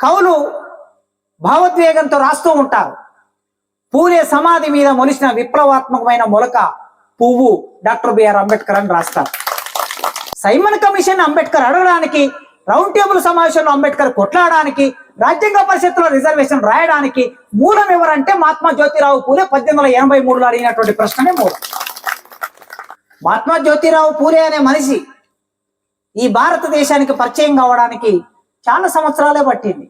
కవులు భావోద్వేగంతో రాస్తూ ఉంటారు. పూలే సమాధి మీద మొలిసిన విప్లవాత్మకమైన మొలక పువ్వు డాక్టర్ బిఆర్ అంబేద్కర్ అని రాస్తారు. సైమన్ కమిషన్ అంబేద్కర్ అడగడానికి రౌండ్ టేబుల్ సమావేశంలో అంబేద్కర్ కొట్లాడడానికి రాజ్యాంగ పరిషత్తులో రిజర్వేషన్ రాయడానికి మూలం ఎవరంటే మహాత్మా జ్యోతిరావు పూలే పద్దెనిమిది వందల ఎనభై మూడులో అడిగినటువంటి ప్రశ్ననే మూలం. మహాత్మా జ్యోతిరావు పూలే అనే మనిషి ఈ భారతదేశానికి పరిచయం కావడానికి చాలా సంవత్సరాలే పట్టింది.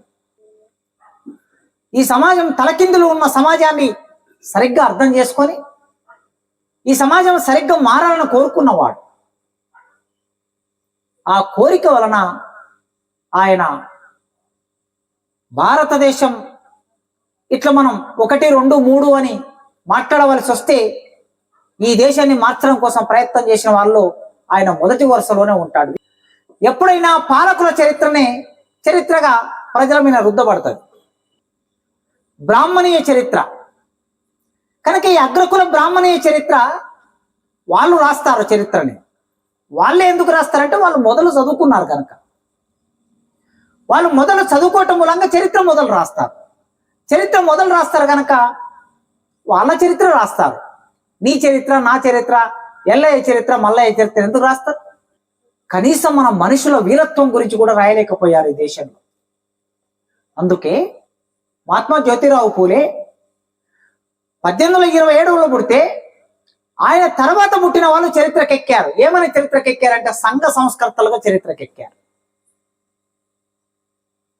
ఈ సమాజం తలకిందులు ఉన్న సమాజాన్ని సరిగ్గా అర్థం చేసుకొని ఈ సమాజం సరిగ్గా మారాలని కోరుకున్నవాడు. ఆ కోరిక వలన ఆయన భారతదేశం ఇట్లా మనం ఒకటి రెండు మూడు అని మాట్లాడవలసి వస్తే ఈ దేశాన్ని మార్చడం కోసం ప్రయత్నం చేసిన వాళ్ళు ఆయన మొదటి వరుసలోనే ఉంటాడు. ఎప్పుడైనా పాలకుల చరిత్రనే చరిత్రగా ప్రజల మీద రుద్దబడుతుంది బ్రాహ్మణీయ చరిత్ర. కనుక ఈ అగ్రకుల బ్రాహ్మణీయ చరిత్ర వాళ్ళు రాస్తారు చరిత్రని. వాళ్ళే ఎందుకు రాస్తారంటే వాళ్ళు మొదలు చదువుకున్నారు కనుక. వాళ్ళు మొదలు చదువుకోవటం మూలంగా చరిత్ర మొదలు రాస్తారు. చరిత్ర మొదలు రాస్తారు కనుక వాళ్ళ చరిత్ర రాస్తారు. నీ చరిత్ర నా చరిత్ర ఎల్లయ్య చరిత్ర మల్లయ్య చరిత్ర ఎందుకు రాస్తారు? కనీసం మన మనుషుల వీరత్వం గురించి కూడా రాయలేకపోయారు ఈ దేశంలో. అందుకే మహాత్మా జ్యోతిరావు పూలే పద్దెనిమిది వందల ఇరవై ఏడులో పుడితే ఆయన తర్వాత పుట్టిన వాళ్ళు చరిత్రకెక్కారు. ఏమని చరిత్రకెక్కారంటే సంఘ సంస్కర్తలుగా చరిత్రకెక్కారు.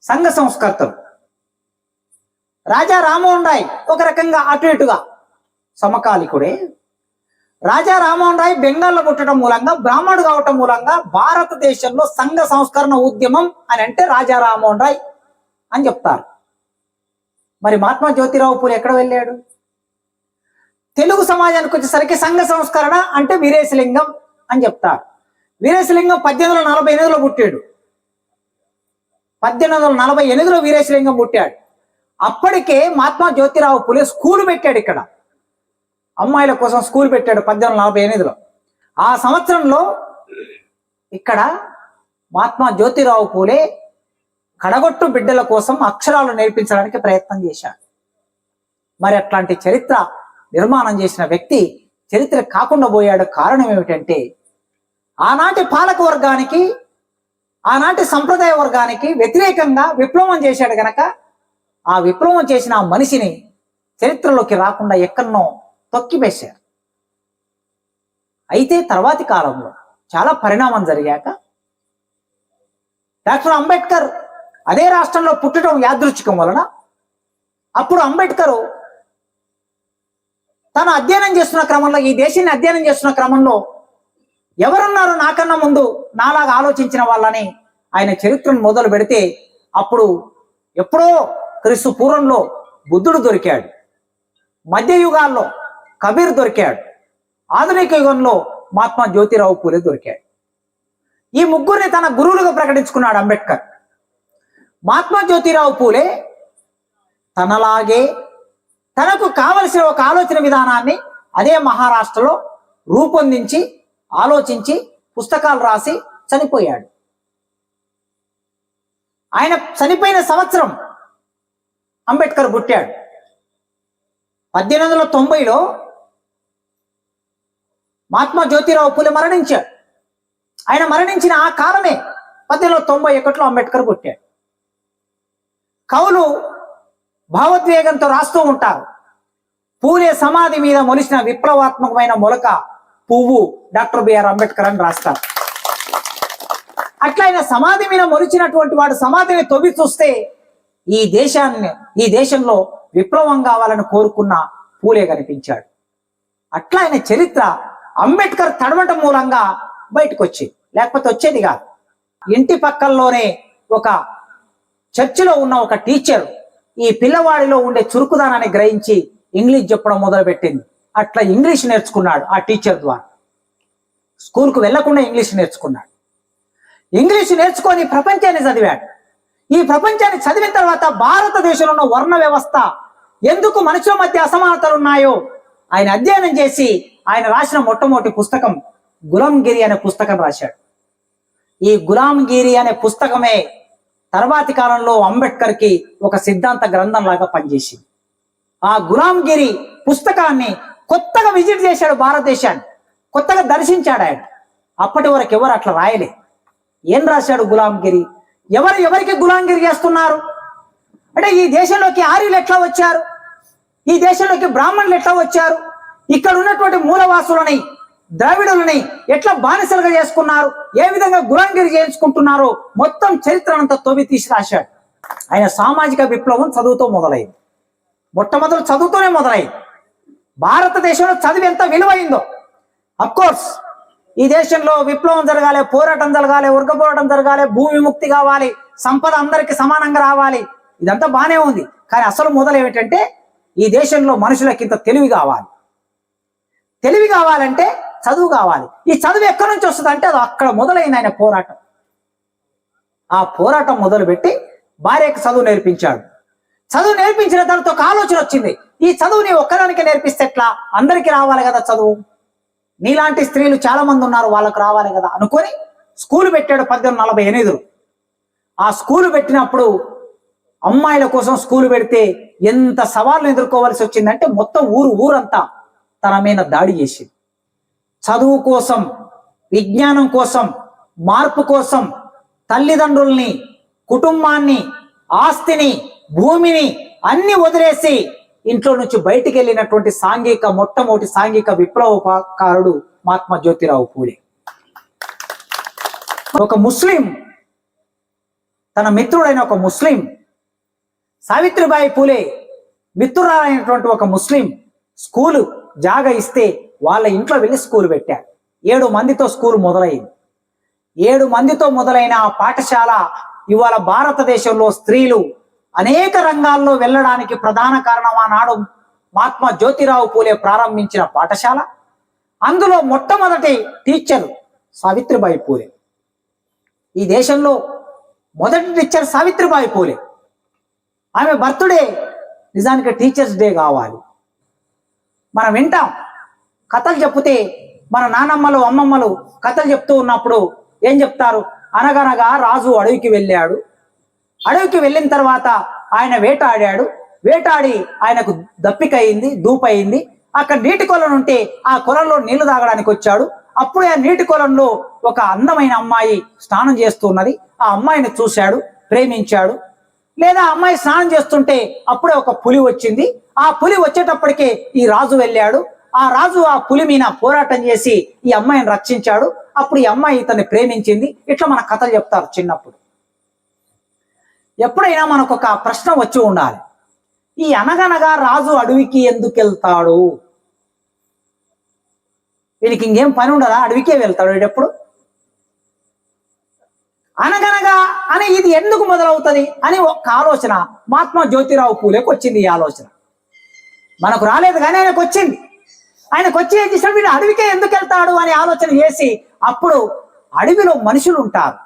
సంఘ సంస్కర్తలు. రాజా రామోహన్ రాయ్ ఒక రకంగా అటు ఇటుగా సమకాలికుడే. రాజా రామోహన్ రాయ్ బెంగాల్లో పుట్టడం మూలంగా బ్రాహ్మణుడు కావటం మూలంగా భారతదేశంలో సంఘ సంస్కరణ ఉద్యమం అని అంటే రాజా రామోహన్ రాయ్ అని చెప్తారు. మరి మహాత్మా జ్యోతిరావు పూలు ఎక్కడ వెళ్ళాడు? తెలుగు సమాజానికి వచ్చేసరికి సంఘ సంస్కరణ అంటే వీరేశలింగం అని చెప్తారు. వీరేశలింగం పద్దెనిమిది వందల నలభై ఎనిమిదిలో పుట్టాడు. పద్దెనిమిది వందల నలభై ఎనిమిదిలో వీరేశలింగం పుట్టాడు. అప్పటికే మహాత్మా జ్యోతిరావు పూలే స్కూల్ పెట్టాడు ఇక్కడ. అమ్మాయిల కోసం స్కూల్ పెట్టాడు పద్దెనిమిది నలభై ఎనిమిదిలో. ఆ సంవత్సరంలో ఇక్కడ మహాత్మా జ్యోతిరావు పూలే కడగొట్టు బిడ్డల కోసం అక్షరాలు నేర్పించడానికి ప్రయత్నం చేశాడు. మరి అట్లాంటి చరిత్ర నిర్మాణం చేసిన వ్యక్తి చరిత్ర కాకుండా పోయాడు కారణం ఏమిటంటే ఆనాటి పాలక వర్గానికి ఆనాటి సంప్రదాయ వర్గానికి వ్యతిరేకంగా విప్లవం చేశాడు గనక ఆ విప్లవం చేసిన ఆ మనిషిని చరిత్రలోకి రాకుండా ఎక్కడనో తొక్కివేశారు అయితే తర్వాతి కాలంలో చాలా పరిణామం జరిగాక డాక్టర్ అంబేద్కర్ అదే రాష్ట్రంలో పుట్టడం యాదృచ్ఛికం వలన అప్పుడు అంబేద్కర్ తను అధ్యయనం చేస్తున్న క్రమంలో ఈ దేశాన్ని అధ్యయనం చేస్తున్న క్రమంలో ఎవరున్నారు నాకన్నా ముందు నాలాగా ఆలోచించిన వాళ్ళని ఆయన చరిత్రను మొదలు పెడితే అప్పుడు ఎప్పుడో క్రీస్తు పూర్వంలో బుద్ధుడు దొరికాడు. మధ్యయుగాల్లో కబీర్ దొరికాడు. ఆధునిక యుగంలో మహాత్మా జ్యోతిరావు పూలే దొరికాడు. ఈ ముగ్గురిని తన గురువులుగా ప్రకటించుకున్నాడు అంబేద్కర్. మహాత్మా జ్యోతిరావు పూలే తనలాగే తనకు కావలసిన ఒక ఆలోచన విధానాన్ని అదే మహారాష్ట్రలో రూపొందించి ఆలోచించి పుస్తకాలు రాసి చనిపోయాడు. ఆయన చనిపోయిన సంవత్సరం అంబేద్కర్ పుట్టాడు. పద్దెనిమిది వందల తొంభైలో మహాత్మా జ్యోతిరావు పూలే మరణించాడు. ఆయన మరణించిన ఆ కాలమే పద్దెనిమిది తొంభై ఒకటిలో అంబేద్కర్ పుట్టాడు. కవులు భావోద్వేగంతో రాస్తూ ఉంటారు. పూలే సమాధి మీద మొలిసిన విప్లవాత్మకమైన మొలక పువ్వు డాక్టర్ బిఆర్ అంబేద్కర్ అని రాస్తారు. అట్లా ఆయన సమాధి మీద మొలిచినటువంటి వాడు సమాధిని తొవి చూస్తే ఈ దేశాన్ని ఈ దేశంలో విప్లవం కావాలని కోరుకున్న పూలే కనిపించాడు. అట్లా ఆయన చరిత్ర అంబేద్కర్ తడవటం మూలంగా బయటకు వచ్చింది లేకపోతే వచ్చేది కాదు. ఇంటి పక్కల్లోనే ఒక చర్చిలో ఉన్న ఒక టీచర్ ఈ పిల్లవాడిలో ఉండే చురుకుదనాన్ని గ్రహించి ఇంగ్లీష్ చెప్పడం మొదలుపెట్టింది. అట్లా ఇంగ్లీష్ నేర్చుకున్నాడు ఆ టీచర్ ద్వారా. స్కూల్కు వెళ్ళకుండా ఇంగ్లీష్ నేర్చుకున్నాడు. ఇంగ్లీష్ నేర్చుకొని ప్రపంచాన్ని చదివాడు. ఈ ప్రపంచాన్ని చదివిన తర్వాత భారతదేశంలో ఉన్న వర్ణ వ్యవస్థ ఎందుకు మనుషుల మధ్య అసమానతలు ఉన్నాయో ఆయన అధ్యయనం చేసి ఆయన రాసిన మొట్టమొదటి పుస్తకం గులాంగిరి అనే పుస్తకం రాశాడు. ఈ గులాంగిరి అనే పుస్తకమే తర్వాతి కాలంలో అంబేద్కర్కి ఒక సిద్ధాంత గ్రంథం లాగా పనిచేసింది. ఆ గులాంగిరి పుస్తకాన్ని కొత్తగా విజిట్ చేశాడు భారతదేశాన్ని. కొత్తగా దర్శించాడు ఆయన. అప్పటి వరకు ఎవరు అట్లా రాయలే. ఏం రాశాడు గులాంగిరి? ఎవరు ఎవరికి గులాంగిరి చేస్తున్నారు? అంటే ఈ దేశంలోకి ఆర్యులు ఎట్లా వచ్చారు? ఈ దేశంలోకి బ్రాహ్మణులు ఎట్లా వచ్చారు? ఇక్కడ ఉన్నటువంటి మూలవాసులని ద్రావిడులని ఎట్లా బానిసలుగా చేసుకున్నారు? ఏ విధంగా గులాంగిరి చేయించుకుంటున్నారో మొత్తం చరిత్రనంతా తొవి తీసి రాశాడు. ఆయన సామాజిక విప్లవం చదువుతో మొదలైంది. మొట్టమొదటి చదువుతోనే మొదలైంది. భారతదేశంలో చదువు ఎంత విలువైందో. కోర్స్ ఈ దేశంలో విప్లవం జరగాలి పోరాటం జరగాలి వర్గ పోరాటం జరగాలి భూమి ముక్తి కావాలి సంపద అందరికి సమానంగా రావాలి. ఇదంతా బానే ఉంది. కానీ అసలు మొదలు ఏమిటంటే ఈ దేశంలో మనుషులకి ఇంత తెలివి కావాలి. తెలివి కావాలంటే చదువు కావాలి. ఈ చదువు ఎక్కడి నుంచి వస్తుంది అంటే అది అక్కడ మొదలైంది ఆయన పోరాటం. ఆ పోరాటం మొదలుపెట్టి భార్యకు చదువు నేర్పించాడు. చదువు నేర్పించిన దానితో ఒక ఆలోచన వచ్చింది. ఈ చదువు నీ ఒక్కదానికే నేర్పిస్తే ఎట్లా? అందరికీ రావాలి కదా చదువు. నీలాంటి స్త్రీలు చాలా మంది ఉన్నారు వాళ్ళకు రావాలి కదా అనుకొని స్కూల్ పెట్టాడు పద్దెనిమిది నలభై ఎనిమిదిలో. ఆ స్కూల్ పెట్టినప్పుడు అమ్మాయిల కోసం స్కూల్ పెడితే ఎంత సవాళ్ళు ఎదుర్కోవాల్సి వచ్చిందంటే మొత్తం ఊరు ఊరంతా తన మీద దాడి చేసింది. చదువు కోసం విజ్ఞానం కోసం మార్పు కోసం తల్లిదండ్రుల్ని కుటుంబాన్ని ఆస్తిని భూమిని అన్ని వదిలేసి ఇంట్లో నుంచి బయటికి వెళ్ళినటువంటి సాంఘిక మొట్టమొదటి సాంఘిక విప్లవకారుడు మహాత్మా జ్యోతిరావు పూలే. ఒక ముస్లిం తన మిత్రుడైన ఒక ముస్లిం సావిత్రిబాయి పూలే మిత్రురాలైనటువంటి ఒక ముస్లిం స్కూలు జాగా ఇస్తే వాళ్ళ ఇంట్లో వెళ్ళి స్కూల్ పెట్టారు ఏడు మందితో స్కూల్ మొదలైంది. ఏడు మందితో మొదలైన ఆ పాఠశాల ఇవాళ భారతదేశంలో స్త్రీలు అనేక రంగాల్లో వెళ్ళడానికి ప్రధాన కారణం ఆనాడు మహాత్మా జ్యోతిరావు పూలే ప్రారంభించిన పాఠశాల. అందులో మొట్టమొదటి టీచర్ సావిత్రిబాయి పూలే. ఈ దేశంలో మొదటి టీచర్ సావిత్రిబాయి పూలే. ఆమె బర్త్డే నిజానికి టీచర్స్ డే కావాలి. మనం వింటాం. కథలు చెప్తే మన నానమ్మలు అమ్మమ్మలు కథలు చెప్తూ ఉన్నప్పుడు ఏం చెప్తారు? అనగనగా రాజు అడవికి వెళ్ళాడు. అడవికి వెళ్ళిన తర్వాత ఆయన వేటాడాడు. వేటాడి ఆయనకు దప్పికయింది దూపయింది అక్కడ నీటి కొలను ఉంటే ఆ కొలంలో నీళ్ళు తాగడానికి వచ్చాడు. అప్పుడే ఆ నీటి కొలంలో ఒక అందమైన అమ్మాయి స్నానం చేస్తున్నది ఆ అమ్మాయిని చూశాడు ప్రేమించాడు. లేదా అమ్మాయి స్నానం చేస్తుంటే అప్పుడే ఒక పులి వచ్చింది. ఆ పులి వచ్చేటప్పటికే ఈ రాజు వెళ్ళాడు. ఆ రాజు ఆ పులి మీద పోరాటం చేసి ఈ అమ్మాయిని రక్షించాడు. అప్పుడు ఈ అమ్మాయి ఇతన్ని ప్రేమించింది. ఇట్లా మన కథలు చెప్తారు చిన్నప్పుడు. ఎప్పుడైనా మనకు ఒక ప్రశ్న వచ్చి ఉండాలి. ఈ అనగనగా రాజు అడవికి ఎందుకు వెళ్తాడు? వీనికి ఇంకేం పని ఉండదా? అడవికే వెళ్తాడు ఎప్పుడు అనగనగా అని ఇది ఎందుకు మొదలవుతుంది అని ఒక ఆలోచన మహాత్మా జ్యోతిరావు పూలేకి వచ్చింది ఈ ఆలోచన. మనకు రాలేదు కానీ ఆయనకు వచ్చింది. ఆయనకు వచ్చి ఏం చేశాడు వీడు అడవికే ఎందుకు వెళ్తాడు అని ఆలోచన చేసి అప్పుడు అడవిలో మనుషులు ఉంటారు.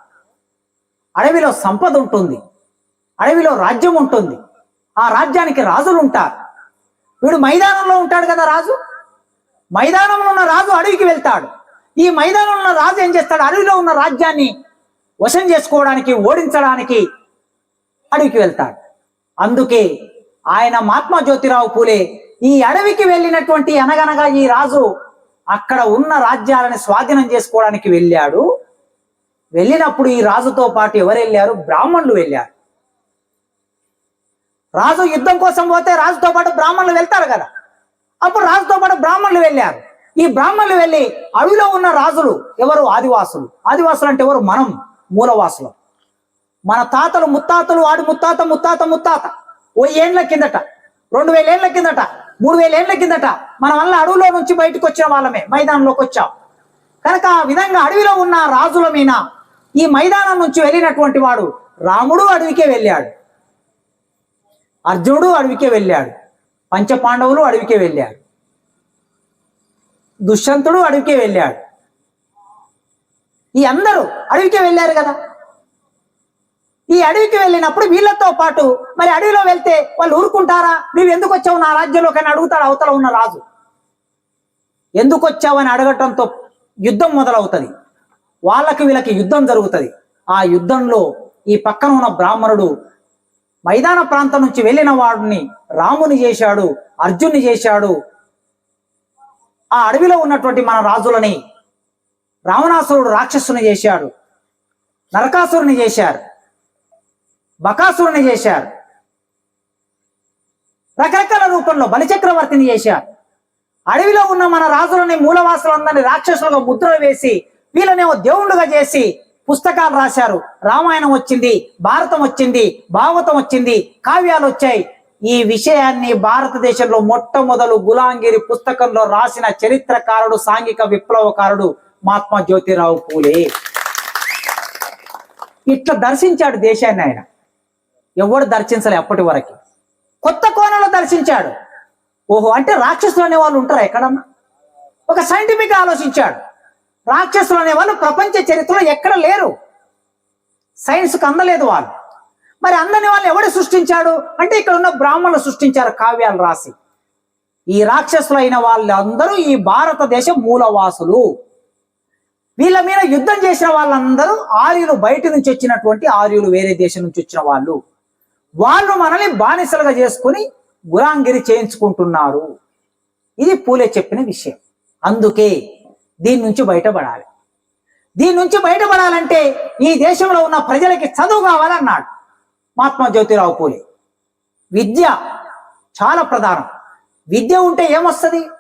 అడవిలో సంపద ఉంటుంది. అడవిలో రాజ్యం ఉంటుంది. ఆ రాజ్యానికి రాజులు ఉంటారు. వీడు మైదానంలో ఉంటాడు కదా రాజు? మైదానంలో ఉన్న రాజు అడవికి వెళ్తాడు. ఈ మైదానంలో ఉన్న రాజు ఏం చేస్తాడు? అడవిలో ఉన్న రాజ్యాన్ని వశం చేసుకోవడానికి ఓడించడానికి అడవికి వెళ్తాడు. అందుకే ఆయన మహాత్మా జ్యోతిరావు పూలే ఈ అడవికి వెళ్ళినటువంటి అనగనగా ఈ రాజు అక్కడ ఉన్న రాజ్యాలను స్వాధీనం చేసుకోవడానికి వెళ్ళాడు. వెళ్ళినప్పుడు ఈ రాజుతో పాటు ఎవరు వెళ్ళారు బ్రాహ్మణులు వెళ్ళారు. రాజు యుద్ధం కోసం పోతే రాజుతో పాటు బ్రాహ్మణులు వెళ్తారు కదా. అప్పుడు రాజుతో పాటు బ్రాహ్మణులు వెళ్ళారు. ఈ బ్రాహ్మణులు వెళ్ళి అడవిలో ఉన్న రాజులు ఎవరు? ఆదివాసులు. ఆదివాసులు అంటే ఎవరు? మనం. మూలవాసులు. మన తాతలు ముత్తాతలు వాడు ముత్తాత ముత్తాత ముత్తాత. ఓ ఏండ్ల కిందట రెండు వేల ఏళ్ళ కిందట మూడు వేల ఏళ్ళ కిందట మనం వల్ల అడవిలో నుంచి బయటకు వచ్చిన వాళ్ళమే మైదానంలోకి వచ్చాం. కనుక ఆ విధంగా అడవిలో ఉన్న రాజుల మీద ఈ మైదానం నుంచి వెళ్ళినటువంటి వాడు రాముడు అడవికే వెళ్ళాడు. అర్జునుడు అడవికే వెళ్ళాడు. పంచపాండవులు అడవికే వెళ్ళాడు దుష్యంతుడు అడవికే వెళ్ళాడు. ఈ అందరూ అడవికే వెళ్ళారు కదా. ఈ అడవికి వెళ్ళినప్పుడు వీళ్ళతో పాటు మరి అడవిలో వెళ్తే వాళ్ళు ఊరుకుంటారా? నువ్వు ఎందుకు వచ్చావు? నా రాజ్యంలోకి అని అడుగుతాడు అవతల ఉన్న రాజు. ఎందుకు వచ్చావు? అని అడగటంతో యుద్ధం మొదలవుతుంది. వాళ్ళకి వీళ్ళకి యుద్ధం జరుగుతుంది. ఆ యుద్ధంలో ఈ పక్కన ఉన్న బ్రాహ్మణుడు మైదాన ప్రాంతం నుంచి వెళ్ళిన వాడిని రాముని చేశాడు అర్జున్ని చేశాడు. ఆ అడవిలో ఉన్నటువంటి మన రాజులని రావణాసురుడు రాక్షసుని చేశాడు నరకాసురుని చేశారు బకాసురుని చేశారు రకరకాల రూపంలో బలిచక్రవర్తిని చేశారు. అడవిలో ఉన్న మన రాజులని మూలవాసులందరినీ రాక్షసులుగా ముద్రలు వేసి వీళ్ళనేమో దేవుళ్ళుగా చేసి పుస్తకాలు రాశారు. రామాయణం వచ్చింది భారతం వచ్చింది భాగవతం వచ్చింది కావ్యాలు వచ్చాయి. ఈ విషయాన్ని భారతదేశంలో మొట్టమొదలు గులాంగిరి పుస్తకంలో రాసిన చరిత్రకారుడు సాంఘిక విప్లవకారుడు మహాత్మా జ్యోతిరావు పూలే. ఇట్లా దర్శించాడు దేశాన్ని ఆయన. ఎవడు దర్శించలే అప్పటి వరకు. కొత్త కోణంలో దర్శించాడు. ఓహో అంటే రాక్షసులు అనే వాళ్ళు ఉంటారా ఎక్కడన్నా? ఒక సైంటిఫిక్ ఆలోచించాడు. రాక్షసులు అనే వాళ్ళు ప్రపంచ చరిత్రలో ఎక్కడ లేరు. సైన్స్కి అందలేదు వాళ్ళు. మరి అందని వాళ్ళు ఎవడు సృష్టించాడు? అంటే ఇక్కడ ఉన్న బ్రాహ్మణులు సృష్టించారు కావ్యాలు రాసి. ఈ రాక్షసులైన వాళ్ళందరూ ఈ భారతదేశ మూలవాసులు. వీళ్ళ మీద యుద్ధం చేసిన వాళ్ళందరూ ఆర్యులు బయట నుంచి వచ్చినటువంటి ఆర్యులు వేరే దేశం నుంచి వచ్చిన వాళ్ళు. వాళ్ళు మనల్ని బానిసలుగా చేసుకుని గురాంగిరి చేయించుకుంటున్నారు. ఇది పూలే చెప్పిన విషయం. అందుకే దీని నుంచి బయటపడాలి. దీని నుంచి బయటపడాలంటే ఈ దేశంలో ఉన్న ప్రజలకి చదువు కావాలన్నాడు మహాత్మా జ్యోతిరావు పూలే. విద్య చాలా ప్రధానం. విద్య ఉంటే ఏమొస్తుంది?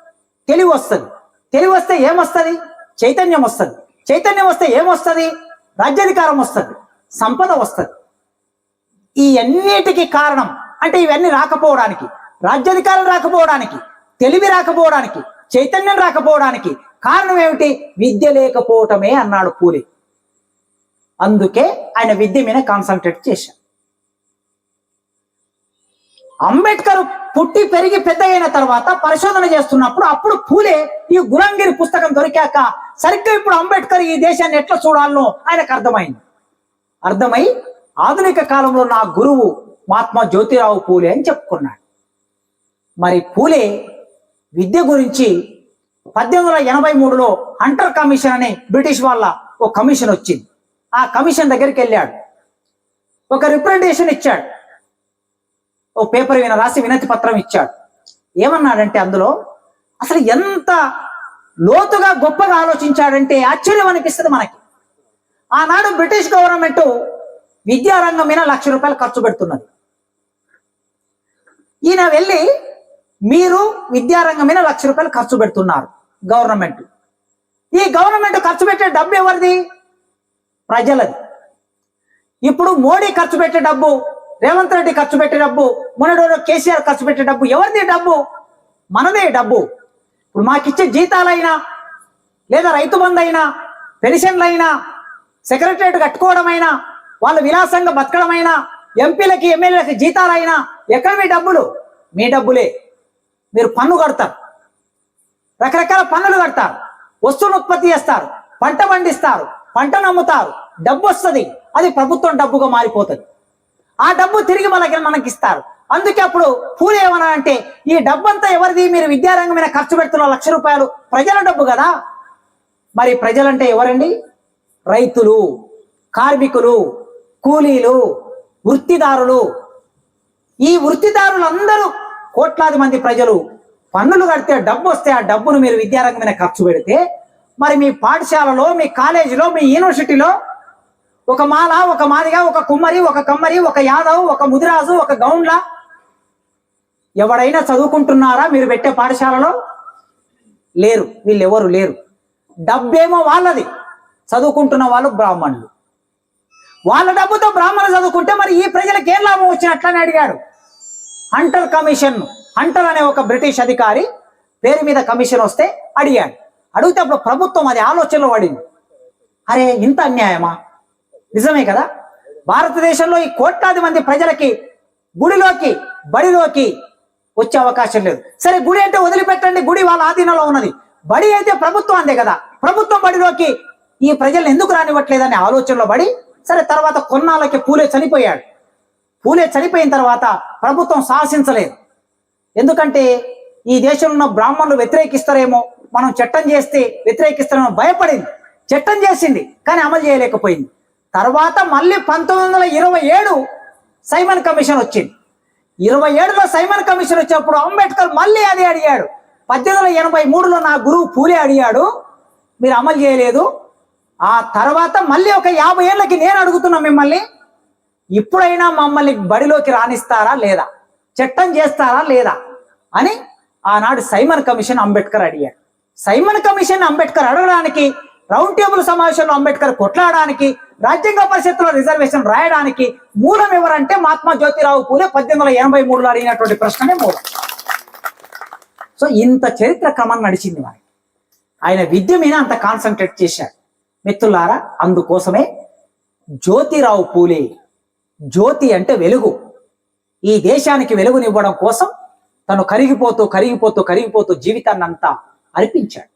తెలివి వస్తుంది తెలివి వస్తే ఏమొస్తుంది? చైతన్యం వస్తుంది. చైతన్యం వస్తే ఏమొస్తుంది? రాజ్యాధికారం వస్తుంది సంపద వస్తుంది. ఈ అన్నిటికీ కారణం అంటే ఇవన్నీ రాకపోవడానికి రాజ్యాధికారం రాకపోవడానికి తెలివి రాకపోవడానికి చైతన్యం రాకపోవడానికి కారణం ఏమిటి? విద్య లేకపోవటమే అన్నాడు పూరి. అందుకే ఆయన విద్య మీద కాన్సన్ట్రేట్ చేశారు అంబేద్కర్ పుట్టి పెరిగి పెద్ద అయిన తర్వాత పరిశోధన చేస్తున్నప్పుడు అప్పుడు పూలే ఈ గురంగిరి పుస్తకం దొరికాక సరిగ్గా ఇప్పుడు అంబేద్కర్ ఈ దేశాన్ని ఎట్లా చూడాలనో ఆయనకు అర్థమైంది. అర్థమై ఆధునిక కాలంలో నా గురువు మహాత్మా జ్యోతిరావు పూలే అని చెప్పుకున్నాడు. మరి పూలే విద్య గురించి పద్దెనిమిది వందల ఎనభై మూడులో హంటర్ కమిషన్ అని బ్రిటిష్ వాళ్ళ ఒక కమిషన్ వచ్చింది. ఆ కమిషన్ దగ్గరికి వెళ్ళాడు. ఒక రిప్రజెంటేషన్ ఇచ్చాడు. ఓ పేపర్ విన రాసి వినతి పత్రం ఇచ్చాడు. ఏమన్నాడంటే అందులో అసలు ఎంత లోతుగా గొప్పగా ఆలోచించాడంటే ఆశ్చర్యం అనిపిస్తుంది మనకి. ఆనాడు బ్రిటిష్ గవర్నమెంట్ విద్యారంగం మీద లక్ష రూపాయలు ఖర్చు పెడుతున్నది. ఈయన వెళ్ళి మీరు విద్యారంగం మీద లక్ష రూపాయలు ఖర్చు పెడుతున్నారు గవర్నమెంట్. ఈ గవర్నమెంట్ ఖర్చు పెట్టే డబ్బు ఎవరిది? ప్రజలది. ఇప్పుడు మోడీ ఖర్చు పెట్టే డబ్బు రేవంత్ రెడ్డి ఖర్చు పెట్టే డబ్బు మొన్నటి కేసీఆర్ ఖర్చు పెట్టే డబ్బు ఎవరిది డబ్బు? మనదే డబ్బు. ఇప్పుడు మాకిచ్చే జీతాలైనా లేదా రైతు బంధు అయినా పెన్షన్లైనా సెక్రటరేట్ కట్టుకోవడమైనా వాళ్ళు విలాసంగా బతకడమైనా ఎంపీలకి ఎమ్మెల్యేలకి జీతాలైనా ఎక్కడ మీ డబ్బులు? మీ డబ్బులే. మీరు పన్ను కడతారు. రకరకాల పన్నులు కడతారు. వస్తువును ఉత్పత్తి చేస్తారు. పంట పండిస్తారు. పంటను అమ్ముతారు డబ్బు వస్తుంది. అది ప్రభుత్వం డబ్బుగా మారిపోతుంది. ఆ డబ్బు తిరిగి మనకి మనకి ఇస్తారు అందుకే అప్పుడు పూలు ఏమన్నా అంటే ఈ డబ్బంతా ఎవరిది? మీరు విద్యారంగం మీద ఖర్చు పెడుతున్న లక్ష రూపాయలు. ప్రజల డబ్బు కదా. మరి ప్రజలంటే ఎవరండి? రైతులు కార్మికులు కూలీలు వృత్తిదారులు. ఈ వృత్తిదారులందరూ కోట్లాది మంది ప్రజలు. పన్నులు కడితే డబ్బు వస్తే ఆ డబ్బును మీరు విద్యారంగం మీద ఖర్చు పెడితే మరి మీ పాఠశాలలో మీ కాలేజీలో మీ యూనివర్సిటీలో ఒక మాల ఒక మాదిగా ఒక కుమ్మరి ఒక కమ్మరి ఒక యాదవ్ ఒక ముదిరాజు ఒక గౌండ్ల ఎవడైనా చదువుకుంటున్నారా? మీరు పెట్టే పాఠశాలలో లేరు. వీళ్ళెవరు లేరు. డబ్బేమో వాళ్ళది. చదువుకుంటున్న వాళ్ళు బ్రాహ్మణులు. వాళ్ళ డబ్బుతో బ్రాహ్మణులు చదువుకుంటే మరి ఈ ప్రజలకు ఏం లాభం వచ్చినట్లని అడిగాడు. హంటర్ కమిషన్ హంటర్ అనే ఒక బ్రిటిష్ అధికారి పేరు మీద కమిషన్ వస్తే అడిగాడు. అడిగితే అప్పుడు ప్రభుత్వం అది ఆలోచనలో పడింది. అరే ఇంత అన్యాయమా? నిజమే కదా? భారతదేశంలో ఈ కోట్లాది మంది ప్రజలకి గుడిలోకి బడిలోకి వచ్చే అవకాశం లేదు. సరే గుడి అంటే వదిలిపెట్టండి. గుడి వాళ్ళ ఆధీనంలో ఉన్నది. బడి అయితే ప్రభుత్వం అందే కదా. ప్రభుత్వం బడిలోకి ఈ ప్రజలు ఎందుకు రానివ్వట్లేదనే ఆలోచనలో పడి సరే తర్వాత కొన్నాళ్ళకి పూలే చనిపోయాడు. పూలే చనిపోయిన తర్వాత ప్రభుత్వం సాహసించలేదు ఎందుకంటే ఈ దేశంలో ఉన్న బ్రాహ్మణులు వ్యతిరేకిస్తారేమో మనం చట్టం చేస్తే వ్యతిరేకిస్తారేమో భయపడింది. చట్టం చేసింది కానీ అమలు చేయలేకపోయింది. తర్వాత మళ్ళీ పంతొమ్మిది వందల ఇరవై ఏడు సైమన్ కమిషన్ వచ్చింది. ఇరవై ఏడులో సైమన్ కమిషన్ వచ్చినప్పుడు అంబేద్కర్ మళ్ళీ అదే అడిగాడు. పద్దెనిమిది వందల ఎనభై మూడులో నా గురువు పూలే అడిగాడు. మీరు అమలు చేయలేదు. ఆ తర్వాత మళ్ళీ ఒక యాభై ఏళ్ళకి నేను అడుగుతున్నా మిమ్మల్ని. ఇప్పుడైనా మమ్మల్ని బడిలోకి రాణిస్తారా లేదా? చట్టం చేస్తారా లేదా? అని ఆనాడు సైమన్ కమిషన్ అంబేద్కర్ అడిగాడు. సైమన్ కమిషన్ అంబేద్కర్ అడగడానికి రౌండ్ టేబుల్ సమావేశంలో అంబేద్కర్ కొట్లాడడానికి రాజ్యాంగ పరిషత్తులో రిజర్వేషన్ రాయడానికి మూలం ఎవరంటే మహాత్మా జ్యోతిరావు పూలే. పద్దెనిమిది వందల ఎనభై మూడులో అడిగినటువంటి ప్రశ్ననే మూలం. సో ఇంత చరిత్ర క్రమం నడిచింది మరి ఆయన విద్య మీద అంత కాన్సన్ట్రేట్ చేశాడు మిత్రులారా అందుకోసమే జ్యోతిరావు పూలే. జ్యోతి అంటే వెలుగు. ఈ దేశానికి వెలుగునివ్వడం కోసం తను కరిగిపోతూ కరిగిపోతూ కరిగిపోతూ జీవితాన్ని అంతా అర్పించాడు.